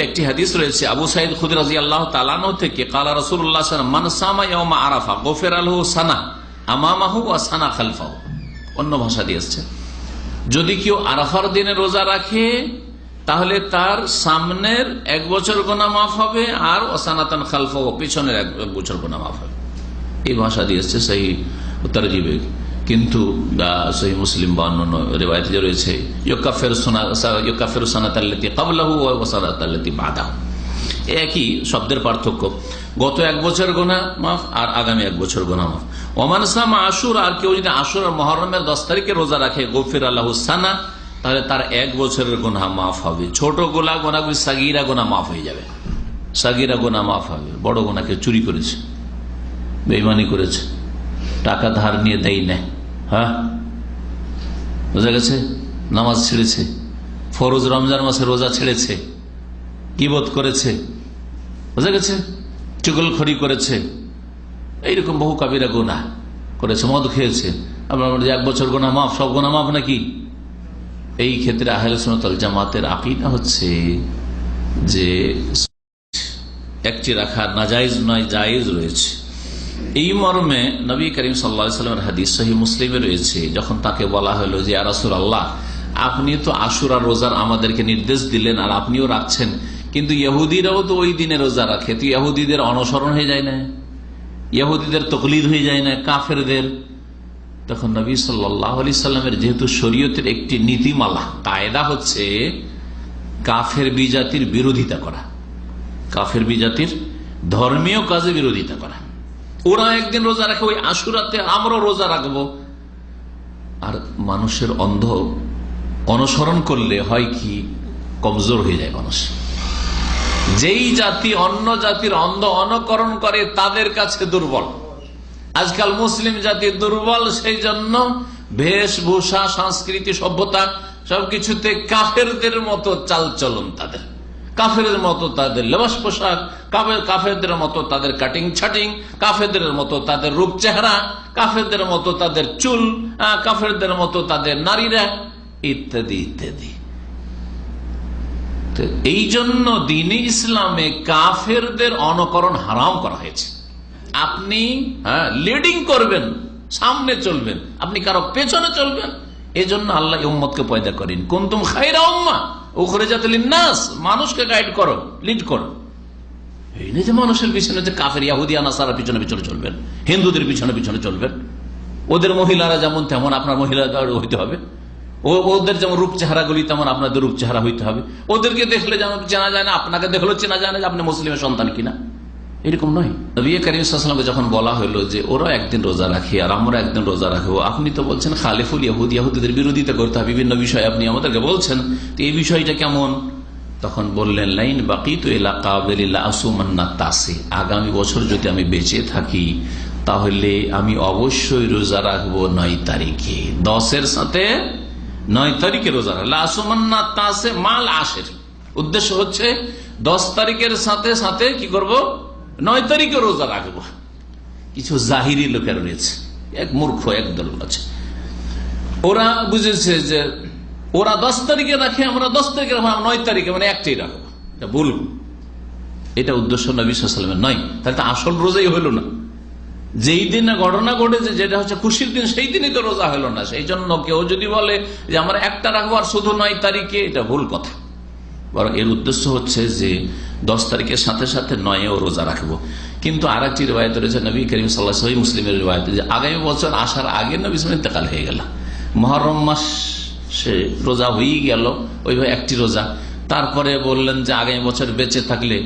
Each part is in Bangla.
একটি হাদিস রয়েছে, আবু আল্লাহ থেকে মানসামা আরাফা অন্য ভাষা যদি কেউ আরাফার দিনে রোজা রাখে, তাহলে তার সামনের এক বছর গোনা মাফ হবে, আর ওসানাতান খালফা পিছনের এক বছর গোনা মাফ হবে। এই ভাষা দিয়ে এসছে সেই তারজিবে কিন্তু মুসলিম বা অন্যান্য রেবায়ত যে রয়েছে ইয়কাফের সানাতাল্লাতি কাবলাহু ও একই শব্দের পার্থক্য। গত এক বছর গোনা মাফ আর আগামী এক বছর গোনা মাফ। ওমান ইসলাম আশুর, আর কেউ যদি আশুর আর মহরমের দশ তারিখে রোজা রাখে, গফির আল্লাহ সানা, তাহলে তার এক বছরের গোনা মাফ হবে। ছোট গোলা গোনাগুলি সাগিরা গোনা মাফ হয়ে যাবে। সাগিরা গোনা মাফ হবে। বড় গোনাকে চুরি করেছে। বেইমানি করেছে। টাকা ধার নিয়ে দেয় নেয় হ্যাঁ? বোঝা গেছে? নামাজ ছেড়েছে। ফরোজ রমজান মাসে রোজা ছেড়েছে। কিবোধ করেছে? বোঝা গেছে? চুগলখড়ি করেছে। এইরকম বহু কাবিরা গোনা করেছে, মদ খেয়েছে। আপনার এক বছর গোনা মাফ, সব গোনা মাফ নাকি? এই ক্ষেত্রে আহলে সোনাতল জামাতের আকিদা হচ্ছে যে একটি রাখা নাজাইজ নয়, জায়েজ রয়েছে। এই মর্মে নবী করিম সাল্লামের হাদিস সহি মুসলিমে রয়েছে, যখন তাকে বলা হলো যে আরাসুল আল্লাহ আপনি তো আশুরা রোজার আমাদেরকে নির্দেশ দিলেন আর আপনিও রাখছেন, কিন্তু ইহুদিরাও তো ওই দিনে রোজা রাখে, তো ইহুদিদের অনুসরণ হয়ে যায় না, ইহুদিদের তকলিদ হয়ে যায় না, কাফেরদের। তখন নবী সাল্লাহ আলি সাল্লামের যেহেতু শরীয়তের একটি নীতিমালা, কায়দা হচ্ছে কাফের বিজাতির বিরোধিতা করা, কাফের বিজাতির ধর্মীয় কাজে বিরোধিতা করা। ওরা একদিন রোজা রাখে, ওই আশুরাতে আমরাও রোজা রাখব। আর মানুষের অন্ধ অনুসরণ করলে হয় কি? কমজোর হয়ে যায় মানুষ। যেই জাতি অন্য জাতির অন্ধ অনুকরণ করে, তাদের কাছে দুর্বল। আজকাল মুসলিম জাতি দুর্বল সেই জন্য বেশভূষা, সংস্কৃতি, সভ্যতা, সবকিছুতে কাফেরদের মতো চাল চলন তাদের। কাফের মতো তাদের লেবাস পোশাক কাফেরদের মতো তাদের কাটিং ছাটিং কাফেরদের মতো তাদের রূপ চেহারা, কাফেরদের মতো তাদের চুল কাফেরদের মতো তাদের নারীরা, ইত্যাদি ইত্যাদি। এই জন্য দিনে ইসলামে কাফেরদের অনকরণ হারাম করা হয়েছে। আপনি হ্যাঁ লিডিং করবেন, সামনে চলবেন, আপনি কারও পেছনে চলবেন, এজন্য আল্লাহ উম্মতকে পয়দা করেন। কোন তুম খাইরা উম্মা ওখরে যাতে নাস মানুষকে গাইড করো লিড করো। এই নিয়ে যে মানুষের পিছনে যে কাফের ইয়াহুদিয়া নাসারা পিছনে পিছনে চলবেন, হিন্দুদের পিছনে পিছনে চলবেন। ওদের মহিলারা যেমন তেমন আপনার মহিলা হইতে হবে। ওদের যেমন রূপ চেহারাগুলি তেমন আপনাদের রূপ চেহারা হইতে হবে। ওদেরকে দেখলে যেমন চেনা যায় না, আপনাকে দেখলেও চেনা যায় না যে আপনি মুসলিমের সন্তান কিনা। এরকম নয়। নবী করিমকে যখন বলা হলো যে ওরা একদিন রোজা রাখি আর আমরা একদিন রোজা রাখব আপনি তো বলছেন খালিফুল ইয়াহুদ ইয়াহুদের বিরোধিতা করতে হবে, বিভিন্ন বিষয় আপনি আমাদেরকে বলছেন, তো এই বিষয়টা কেমন? তখন বললেন, লাইন বাকি তো এলাকা তাসে আগামী বছর যদি আমি বেঁচে থাকি, তাহলে আমি অবশ্যই রোজা রাখব নয় তারিখে। দশের সাথে নয় তারিখে রোজা রাখব। আসুমান্না তাসে, মাল আসের উদ্দেশ্য হচ্ছে দশ তারিখের সাথে সাথে কি করব? নয় তারিখে রোজা রাখব। কিছু জাহিরি লোকের রয়েছে। এক মূর্খ একদল আছে। ওরা বুঝেছে যে ওরা দশ তারিখে রাখে, আমরা দশ তারিখে রাখব নয় তারিখে মানে একটাই রাখব। ভুল। এটা উদ্দেশ্য নবী সালামের নয়। তাহলে তো আসল রোজাই হইল না। যেই দিনে ঘটনা ঘটেছে, যেটা হচ্ছে খুশির দিন, সেই দিনই তো রোজা হলো না। সেই জন্য কেউ যদি বলে যে আমরা একটা রাখব আর শুধু নয় তারিখে, এটা ভুল কথা। বরং এর উদ্দেশ্য হচ্ছে যে দশ তারিখের সাথে সাথে নয়েও রোজা রাখব। কিন্তু আর একটি রেবায়ত রয়েছে, নবী করিম সাল্লাহ মুসলিমের রেবায়ত যে আগামী বছর আসার আগে নবী ইসলাম ইন্তেকাল হয়ে গেল। মহরম মাস সে রোজা হয়েই গেল, ওইভাবে একটি রোজা। তারপরে বললেন যে আগামী বছর বেঁচে থাকলে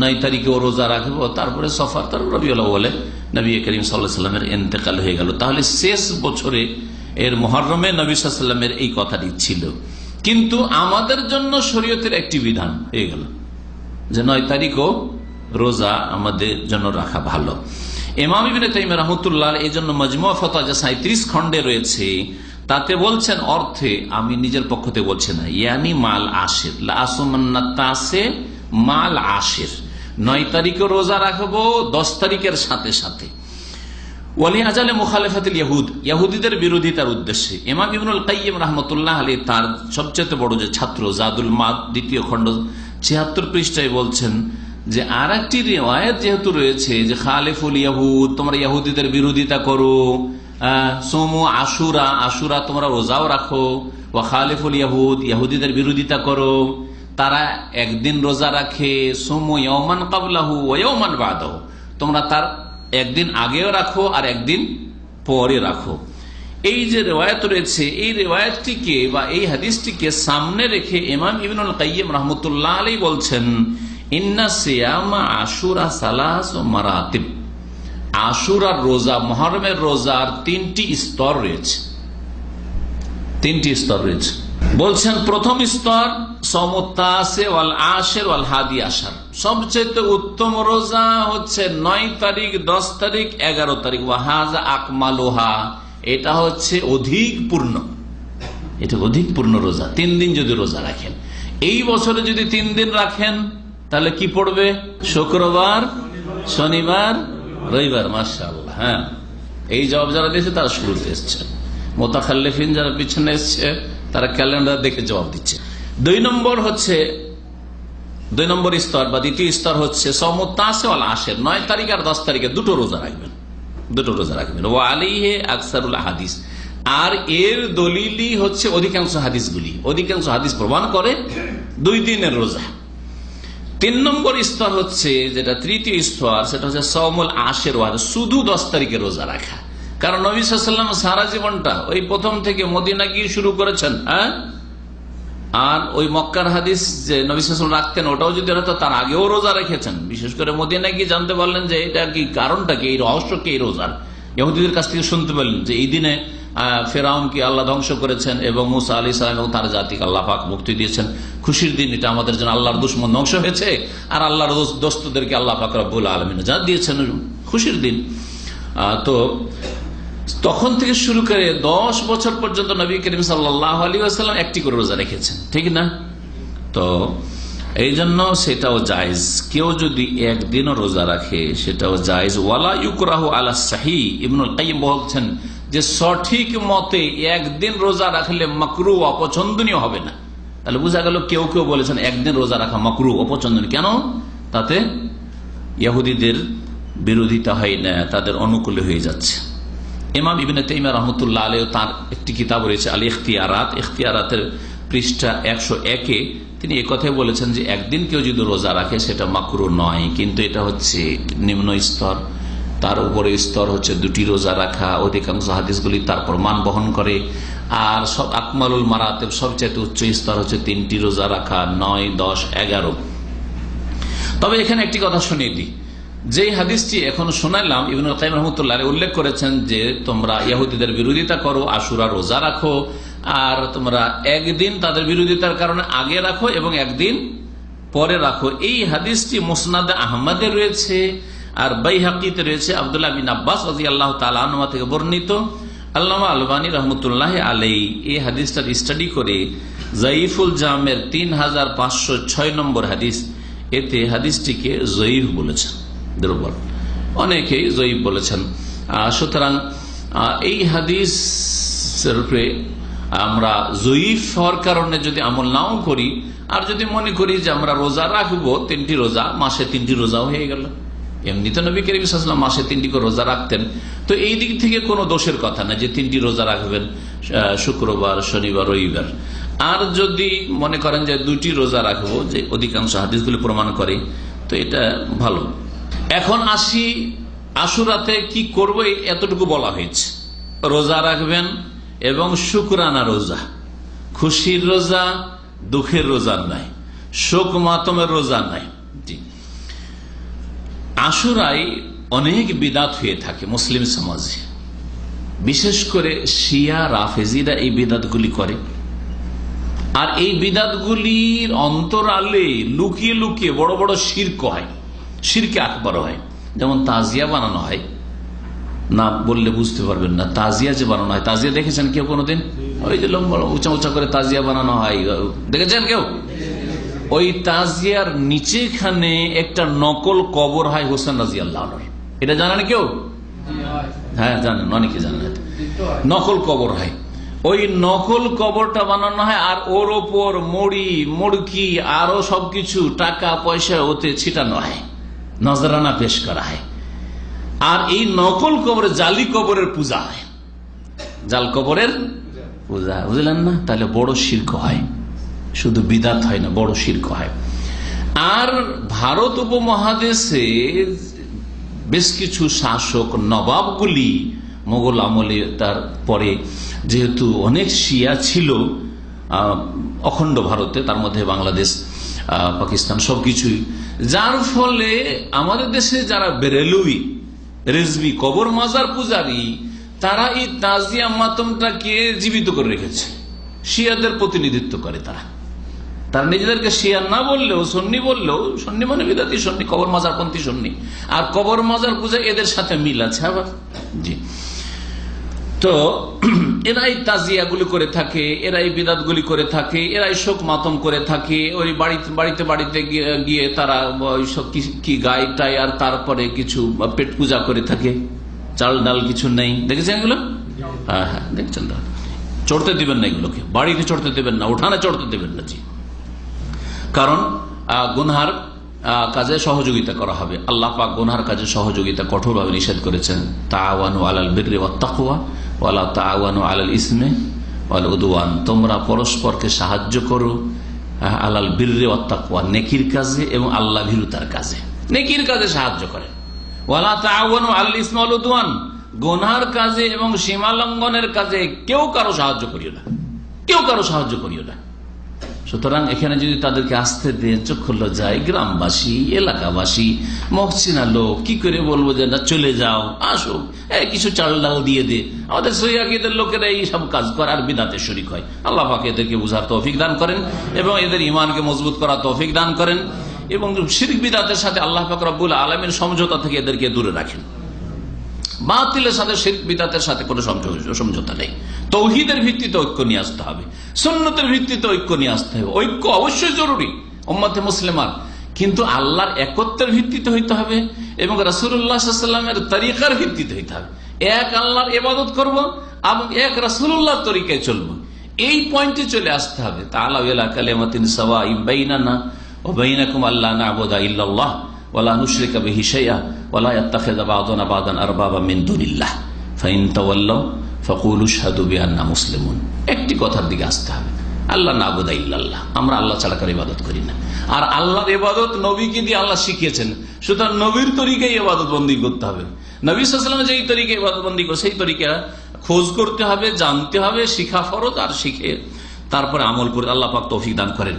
নয় তারিখেও রোজা রাখব। তারপরে সফর তার রবিউল্লাহ বলে নবী করিম সাল্লাহ সাল্লামের ইন্তেকাল হয়ে গেল। তাহলে শেষ বছরে এর মহরমে নবী সাল্লামের এই কথাটি ছিল। কিন্তু আমাদের জন্য শরীয়তের একটি বিধান হয়ে গেল। যে নয় তারিখও রোজা আমাদের জন্য রাখা ভালো। এমাম ইবিন তাইম রহমতুল্লাহ এই জন্য মজমুয়া ফতা যে সাঁত্রিশ রয়েছে, তাতে বলছেন অর্থে আমি নিজের পক্ষতে বলছি না মাল তাসে মাল আশের। নয় তারিখে রোজা রাখব, দশ তারিখের সাথে সাথে। ইয়াহুদ, ইয়াহুদিদের বিরোধিতার উদ্দেশ্যে। ইমাম ইবনুল কাইম রহমতুল্লাহ আলী তার সবচেয়ে বড় যে ছাত্র, জাদুল মাদ দ্বিতীয় খণ্ড ছিয়াত্তর পৃষ্ঠায় বলছেন যে আর একটি রেওয়ায়ত যেহেতু রয়েছে, যে খালেফুল ইয়াহুদ, তোমরা ইয়াহুদিদের বিরোধিতা করো সোমু আশুরা আশুরা তোমরা রোজাও রাখো ও খালেফুল ইয়াহুদ ইয়াহুদিদের বিরোধিতা করো, তারা একদিন রোজা রাখে, সোমু ইয়মান কাবলাহু ওয়মান বাদাহু, তোমরা তার একদিন আগেও রাখো আর একদিন পরে রাখো। এই যে রেওয়ায়ত রয়েছে, এই রেওয়ায়তটিকে বা এই হাদিসটিকে সামনে রেখে ইমাম ইবনুল কাইম রহমতুল্লাহ আলী বলছেন, ইন্না সিয়ামা রোজা, মহরমের রোজার তিনটি স্তর রয়েছে। তিনটি স্তর রয়েছে। বলছেন, প্রথম স্তর সবচেয়ে উত্তম রোজা হচ্ছে নয় তারিখ, দশ তারিখ, এগারো তারিখ। ওয়াহাজা আকমালোহা। এটা হচ্ছে অধিক পূর্ণ। এটা অধিক পূর্ণ রোজা। তিন দিন যদি রোজা রাখেন। এই বছরে যদি তিন দিন রাখেন, তাহলে কি পড়বে? শুক্রবার, শনিবার, রবিবার মার্শাল্লাহ হ্যাঁ। এই জবাব যারা দিয়েছে, তারা শুরুতে এসছে। মোতাখাল্লিফিন যারা পিছনে এসছে, তারা ক্যালেন্ডার দেখে জবাব দিচ্ছে। দুই নম্বর হচ্ছে, দুই নম্বর স্তর বা দ্বিতীয় স্তর হচ্ছে সমতাসে আসের নয় তারিখ আর দশ তারিখে দুটো রোজা রাখবেন। দুটো রোজা রাখবেন। ও আলিহে আকসারুল হাদিস। আর এর দলিলই হচ্ছে অধিকাংশ হাদিসগুলি। অধিকাংশ হাদিস প্রমাণ করে দুই দিনের রোজা। তিন নম্বর স্তর হচ্ছে যেটা তৃতীয় স্তর, সেটা হচ্ছে সমল আশের ওয়ার শুধু দশ তারিখে রোজা রাখা। কারণ নবী সাল্লাম সারা জীবনটা ওই প্রথম থেকে মদিনা গিয়ে শুরু করেছেন হ্যাঁ? আর ওই মক্কার হাদিস যে নবী সাল্লাম রাখতেন, ওটাও যদি হয়তো তার আগেও রোজা রেখেছেন, বিশেষ করে মদিনা গিয়ে জানতে পারলেন যে এটা কি কারণটা কি, এই রহস্য কি, এই রোজার? ইহুদিদের কাছ থেকে শুনতে পারলেন যে এই দিনে ফেরাউনকে আল্লাহ ধ্বংস করেছেন এবং মুসা আলি সালাম এবং তার জাতিকে আল্লাহ পাক মুক্তি দিয়েছেন। খুশির দিন, এটা আমাদের জন্য আল্লাহর দুশ্মন ধ্বংস হয়েছে আর আল্লাহর দোস্তদেরকে আল্লাহ পাক রব্বুল আলমিন যা দিয়েছেন খুশির দিন। তো তখন থেকে শুরু করে দশ বছর পর্যন্ত নবী করিম আসাল্লাম একটি করে রোজা রেখেছেন, ঠিক না? তো এই জন্য সেটাও জায়জ। কেউ যদি একদিনও রোজা রাখে, সেটাও জায়জ। ওয়ালা ইউকরাহ আলা সাহি। ইবনুল কাইম বলছেন যে সঠিক মতে একদিন রোজা রাখলে মাকরু অপছন্দনীয় হবে না। তাহলে বোঝা গেল কেউ কেউ বলেছেন একদিন রোজা রাখা মাকরু অপছন্দনীয়। কেন? তাতে ইহুদিদের বিরোধিতা হয় না, তাদের অনুকূলে হয়ে যাচ্ছে। ইমাম ইবিন তাইমা রহমতুল্লাহ আলহ তার একটি কিতাব রয়েছে আলী ইখতিয়ারাত। ইখতিয়ারাতের পৃষ্ঠা একশো একে তিনি একথাই বলেছেন যে একদিন কেউ যদি রোজা রাখে সেটা মাকরু নয়, কিন্তু এটা হচ্ছে নিম্ন স্তর। তার উপরে স্তর হচ্ছে দুটি রোজা রাখা, অধিকাংশ হাদিসগুলি তার প্রমাণ বহন করে। আর সব আকমালুল মারাতেব সবচেয়ে উচ্চ স্তর হচ্ছে তিনটি রোজা রাখা, নয়, দশ, এগারো। তবে এখানে একটি কথা শুনিয়ে দিই। যে হাদিসটি এখন শোনালাম, ইবিন কাইম রহমতুল্লাহ উল্লেখ করেছেন যে তোমরা ইহুদিদের বিরোধিতা করো, আশুরা রোজা রাখো, আর তোমরা একদিন তাদের বিরোধিতার কারণে আগে রাখো এবং একদিন পরে রাখো। এই হাদিসটি মুসনাদ আহমদে রয়েছে, আর বাই হাকিতে রয়েছে আবদুল্লাহ বিন আব্বাস রাজি আল্লাহ তালা থেকে বর্ণিত। আল্লামা আলবানী রহমতুল্লাহ আলাই এই হাদিসটার স্টাডি করে জাইফুল জামের তিন হাজার পাঁচশো ছয় নম্বর হাদিস, এতে হাদিসটিকে জয়ীফ বলেছেন। দুর্বল। অনেকেই জয়ীফ বলেছেন। সুতরাং এই হাদিস উপরে আমরা জয়ীফ হওয়ার কারণে যদি আমল নাও করি, আর যদি মনে করি যে আমরা রোজা রাখব, তিনটি রোজা, মাসে তিনটি রোজাও হয়ে গেল। এমনিতে নবী করিম সাল্লাম মাসে তিনটি করে রোজা রাখতেন। তো এই দিক থেকে কোনো দোষের কথা না যে তিনটি রোজা রাখবেন শুক্রবার, শনিবার, রবিবার। আর যদি মনে করেন যে দুটি রোজা রাখব, যে অধিকাংশ হাদিসগুলি প্রমাণ করে, তো এটা ভালো। এখন আসি আশুরাতে কি করব এতটুকু বলা হয়েছে। রোজা রাখবেন এবং শুক্রানা রোজা। খুশির রোজা, দুঃখের রোজা নাই। শোক মাতমের রোজা নাই। আশুরাই অনেক বিদাত হয়ে থাকে মুসলিম সমাজে। বিশেষ করে শিয়া, রাফেজিরা এই বিদাতগুলি করে। আর এই বিদাতগুলির অন্তরালে লুকিয়ে লুকিয়ে বড় বড় শির্ক হয়। শিরকে আকবর হয়। যেমন তাজিয়া বানানো হয়, না বললে বুঝতে পারবেন না, তাজিয়া যে বানানো হয়, তাজিয়া দেখেছেন কেউ কোনোদিন? ওই যে লম্বা উঁচা উঁচা করে তাজিয়া বানানো হয়। দেখেছেন কেউ? ওই তাজিয়ার নিচেখানে একটা নকল কবর হয় হোসেন রাজি এটা জানেন কেউ? হ্যাঁ জানেন, অনেকে জানেন নকল কবর হয়। ওই নকল কবরটা বানানো হয় আর ওর ওপর মুড়ি, মুড়কি, আরও সবকিছু টাকা পয়সা ওতে ছিটানো হয়। নজরানা পেশ করা হয়। আর এই নকল কবরে জালি কবরের পূজা হয়। জাল কবরের পূজা, বুঝলেন না? তাহলে বড় শির্ক হয়। শুধু বিদাত হয় না, বড় শির্ক হয়। আর ভারত উপমহাদেশে বেশ কিছু শাসক নবাবগুলি মোগল আমলে তার পরে যেহেতু অনেক শিয়া ছিল অখণ্ড ভারতে, তার মধ্যে বাংলাদেশ পাকিস্তান সবকিছুই যার ফলে আমাদের দেশে যারা বেরেলুই, রেজবি, কবর মাজার পূজারী, তারা এই তাজিয়া মাতমটাকে জীবিত করে রেখেছে। শিয়াদের প্রতিনিধিত্ব করে তারা। তারা নিজেদেরকে শিয়া না বললেও, সন্নি বললেও, সন্নি মানে বিদাতি সন্নি, কবর মাজার পন্থী সন্নি। আর কবর মাজার পূজা এদের সাথে মিল আছে আবার। জি। তো এরাই তাজিয়াগুলি করে থাকে, এরাই বিদাতগুলি করে থাকে, এরাই শোক মাতম করে থাকে। ওই বাড়িতে বাড়িতে বাড়িতে গিয়ে- তারা কি- গায়ে টায় আর তারপরে কিছু পেট পূজা করে থাকে। চাল ডাল কিছু নেই। দেখেছেন এগুলো? হ্যাঁ হ্যাঁ দেখছেন চড়তে দেবেন না এগুলোকে। বাড়িতে চড়তে দেবেন না, উঠানে চড়তে দেবেন না জি। কারণ গুনহার কাজে সহযোগিতা করা হবে। আল্লাহ পাক গুনহার কাজে সহযোগিতা কঠোরভাবে নিষেধ করেছেন। তাওয়ানু আলাল বিরি ওয়াত্তাকুয়া ওয়ালা তোমরা পরস্পরকে সাহায্য করো আহ, আলাল বীর্রে অত্তাকুয়া নেকির কাজে এবং আল্লাহ ভীরুতার কাজে। নেকির কাজে সাহায্য করে। ওয়ালা তাওয়ানু আলাল ইসমে ওয়াল উদওয়ান গোনার কাজে এবং সীমালঙ্ঘনের কাজে কেউ কারও সাহায্য করিও না। কেউ কারও সাহায্য করিও না। সুতরাং এখানে যদি তাদেরকে আসতে দিয়ে চোখ খুললো যায়, গ্রামবাসী, এলাকাবাসী, মহসিনা লোক, কি করে বলব যে, না, চলে যাও আসো এই কিছু চাল ডাল দিয়ে দে। আমাদের সৈয়াকিদের লোকেরা এই সব কাজ করে আর বিদাতে শরিক হয়। আল্লাহ পাকে এদেরকে বুঝার তৌফিক দান করেন এবং এদের ইমানকে মজবুত করার তৌফিক দান করেন এবং শিরিক বিদাতের সাথে আল্লাহ পাক রব্বুল আলমের সমঝোতা থেকে এদেরকে দূরে রাখেন। বাতিলের সাথে শিল্প বিদাতের সাথে কোনো সমঝোতা নেই। তৌহিদের ভিত্তিতে ঐক্য নিয়ে আসতে হবে। সুন্নতের ভিত্তিতে ঐক্য নিয়ে আসতে হবে। ঐক্য অবশ্যই জরুরি ওম্মাতে মুসলিমার। কিন্তু আল্লাহর একত্বের ভিত্তিতে হইতে হবে এবং রাসুল্লাহামের তরিকার ভিত্তিতে হইতে হবে। এক আল্লাহর এবাদত করব এবং এক রাসুল্লাহ তরিকায় চলবো। এই পয়েন্টে চলে আসতে হবে। তাহলে কালেমাতিন সবা ইবাইনানা ও বাইনাকুম আল্লাহ না আবদা ইল্লাল্লাহ। একটি কথার দিকে আসতে হবে। আল্লাহ না আবুদা ইল্লাল্লাহ। আমরা আল্লাহ ছাড়া কারও ইবাদত করি না। আর আল্লাহর ইবাদত নবীকে দিয়ে আল্লাহ শিখিয়েছেন। সুতরাং নবীর তরিকায় ইবাদত বন্দী করতে হবে। নবী সাল্লাম যেই তরিকে ইবাদত বন্দী করে, সেই তরিকা খোঁজ করতে হবে, জানতে হবে, শিখা ফরত আর শিখে তারপরে আমল করে আল্লাহ পাক তৌফিক দান করেন।